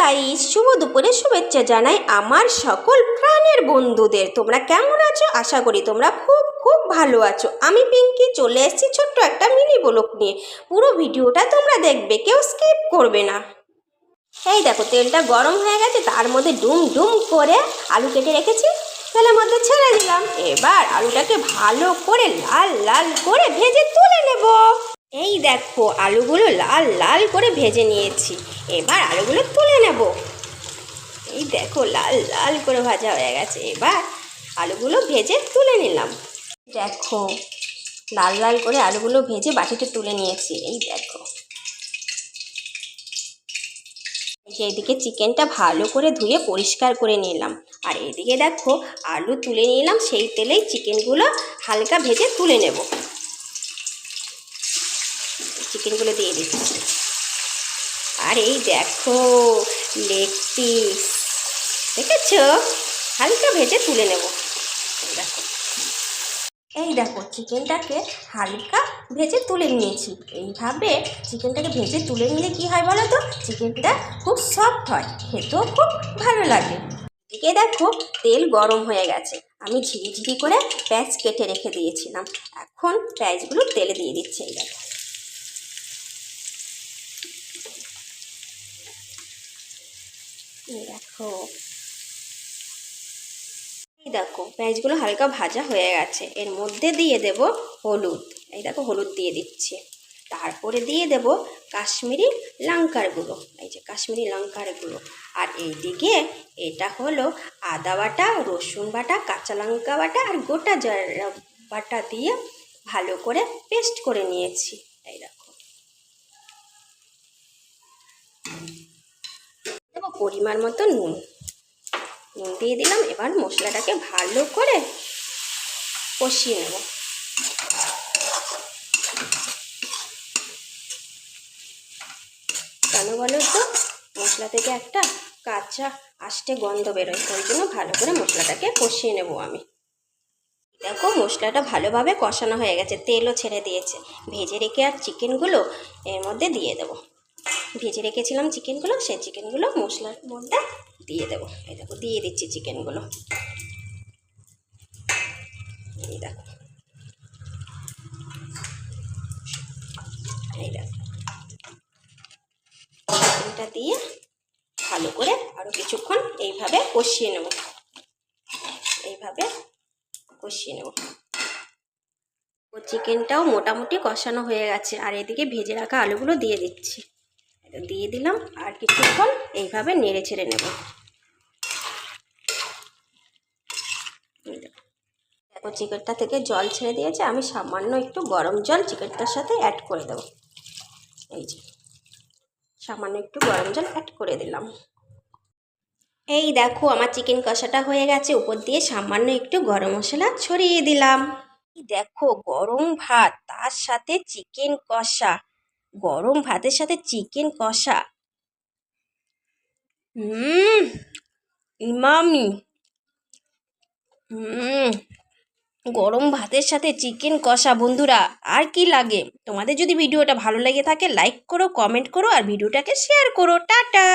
Guys শুভ দুপুরে শুভেচ্ছা জানাই আমার সকল প্রাণের বন্ধুদের। তোমরা কেমন আছো? আশা করি তোমরা খুব খুব ভালো আছো। আমি পিঙ্কি, চলে এসেছি ছোট্ট একটা মিনি ব্লক নিয়ে। পুরো ভিডিওটা তোমরা দেখবে, কেউ স্কিপ করবে না। এই দেখো, তেলটা গরম হয়ে গেছে, তার মধ্যে ডুম ডুম করে আলু কেটে রেখেছি। তেলের মধ্যে ছেড়ে দিলাম। এবার আলুটাকে ভালো করে লাল লাল করে ভেজে তুলে নেব। এই দেখো, আলুগুলো লাল লাল করে ভেজে নিয়েছি। এবার আলুগুলো তুলে নেব। এই দেখো, লাল লাল করে ভাজা হয়ে গেছে। এবার আলুগুলো ভেজে তুলে নিলাম। দেখো, লাল লাল করে আলুগুলো ভেজে বাটিতে তুলে নিয়েছি। এই দেখো। এদিকে চিকেনটা ভালো করে ধুয়ে পরিষ্কার করে নিলাম। আর এদিকে দেখো, আলু তুলে নিলাম। সেই তেলেই চিকেনগুলো হালকা ভেজে তুলে নেব। চিকেনগুলো দিয়ে দিচ্ছি। আর এই দেখো লেগ পিস দেখেছ? হালকা ভেজে তুলে নেব। দেখো। এই দেখো চিকেনটাকে হালকা ভেজে তুলে নিয়েছি। এইভাবে চিকেনটাকে ভেজে তুলে নিলে কি হয় বলো তো? চিকেনটা খুব সফট হয়, খেতেও খুব ভালো লাগে। এদিকে দেখো, তেল গরম হয়ে গেছে। আমি ঝিরি ঝিরি করে পেঁয়াজ কেটে রেখে দিয়েছিলাম। এখন পেঁয়াজগুলো তেলে দিয়ে দিচ্ছি, এই দেখো। দেখো। এই দেখো, পেঁয়াজগুলো হালকা ভাজা হয়ে গেছে। এর মধ্যে দিয়ে দেব হলুদ। এই দেখো, হলুদ দিয়ে দিচ্ছি। তারপরে দিয়ে দেব কাশ্মীরি লঙ্কার গুঁড়ো। এই যে কাশ্মীরি লঙ্কার গুঁড়ো। আর এইদিকে এটা হলো আদা বাটা, রসুন বাটা, কাঁচা লঙ্কা বাটা আর গোটা বাটা দিয়ে ভালো করে পেস্ট করে নিয়েছি। এই দেখো দেবো পরিমাণ মতো নুন। নুন দিয়ে দিলাম, এবার মশলাটাকে ভালো করে কষিয়ে নেব। কেন বলো তো? মশলা থেকে একটা কাঁচা আষ্টে গন্ধ বেরোয় ওই জন্য ভালো করে মশলাটাকে কষিয়ে নেব আমি। দেখো, মশলাটা ভালোভাবে কষানো হয়ে গেছে, তেলও ছেড়ে দিয়েছে। ভেজে রেখে আর চিকেনগুলো এর মধ্যে দিয়ে দেবো। ভেজে রেখেছিলাম চিকেনগুলো, সেই চিকেনগুলো মশলার মধ্যে দিয়ে দেবো। এই দেখো, দিয়ে দিচ্ছি চিকেনগুলো। এই দেখো। এই দেখো। দিয়ে ভালো করে আরও কিছুক্ষণ এইভাবে কষিয়ে নেব। এইভাবে কষিয়ে নেব। চিকেনটাও মোটামুটি কষানো হয়ে গেছে। আর এদিকে ভেজে রাখা আলুগুলো দিয়ে দিচ্ছি। দিয়ে দিলাম আর কিছুক্ষণ এইভাবে নেড়ে ছেড়ে নেব। দেখো। চিকেনটা থেকে জল ছেড়ে দিয়েছে, আমি সামান্য একটু গরম জল চিকেনটার সাথে অ্যাড করে দেবো। এই যে, সামান্য একটু গরম জল অ্যাড করে দিলাম। এই দেখো, আমার চিকেন কষাটা হয়ে গেছে, উপর দিয়ে সামান্য একটু গরম মশলা ছড়িয়ে দিলাম। দেখো, গরম ভাত, তার সাথে চিকেন কষা। গরম ভাতের সাথে চিকেন কষা। হুম, ইমামি। হুম, গরম ভাতের সাথে চিকেন কষা বন্ধুরা, আর কি লাগে? তোমাদের যদি ভিডিওটা ভালো লেগে থাকে লাইক করো কমেন্ট করো, আর ভিডিওটাকে শেয়ার করো। টাটা।